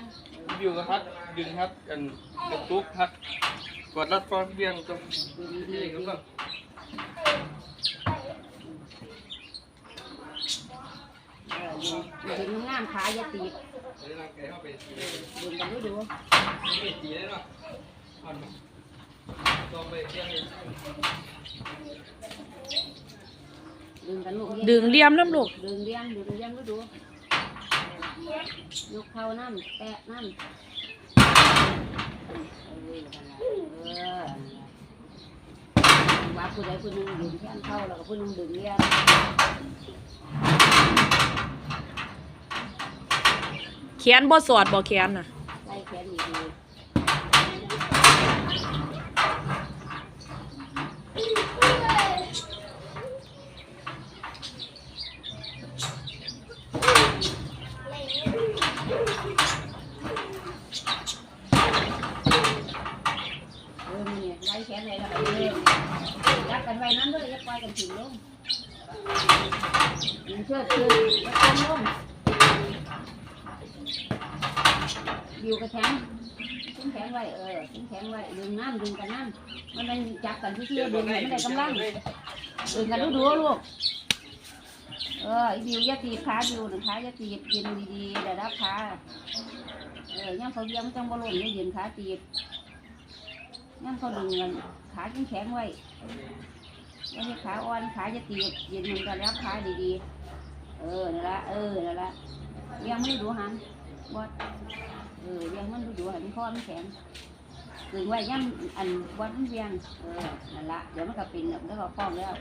งบิวก็พัดดึงพัดกันกระตุกพัดกดรัดฟอนเบี้ยงตรงดึงดีนี่ๆก็ดึงต้องเออดึงดึงงามๆขาอย่าตีบเดี๋ยวเราแกเข้าไปตีดึงกันดูดูไม่ตีได้หรอกอ่อนลองไปเบี้ยงเลยดึงกันลูกดึงเลี่ยมน้ำลูกดึงเลี้ยงดึงเลี้ยงดูดู ยกเข้าน้ำแปะน้ำว่าผู้ใดผู้หนึ่งดึงแขนเข้าแล้วก็ผู้หนึ่งดึงเลี้ยงแขนบ่สอดบ่แขนน่ะใส่แขนดีๆเออนี่ไล่ แขนไหนแล้วเออยักกันไว้นั้นเลยอย่าปล่อยกันถึงลงยิงเชือกขึ้นแล้วก้มลงอยู่กับแขนขึ้นแขนไว้เออขึ้นแขนไว้ดึงน้ำดึงกันน้ำมันเป็นจับกันที่เชื่อดึงให้มันได้กำลังดึงกันดูดูๆลูกเออไอ้บิวยาตีบขาบิวหนึ่งขาอย่าตีบยืนดีๆได้รับขาเออย่ำเขาเยี่ยมจังบ่หล่นอย่ายืนขาตีบ ย่ำเขาดึงกันขาแข็งไว้ไม่ใช่ขาอ่อนขาจะตีบยืนมันก็รับขาดีๆ เออนั่นละเออนั่นละเลี้ยังไม่ดูหันบอดเออเลี้ยังมันดูดูหันข้อมันแข็งดึงไว้ย่ำอันบอดมันเวียงเออนั่นละเดี๋ยวมันก็เป็นแล้วก็ฟ้องแล้ว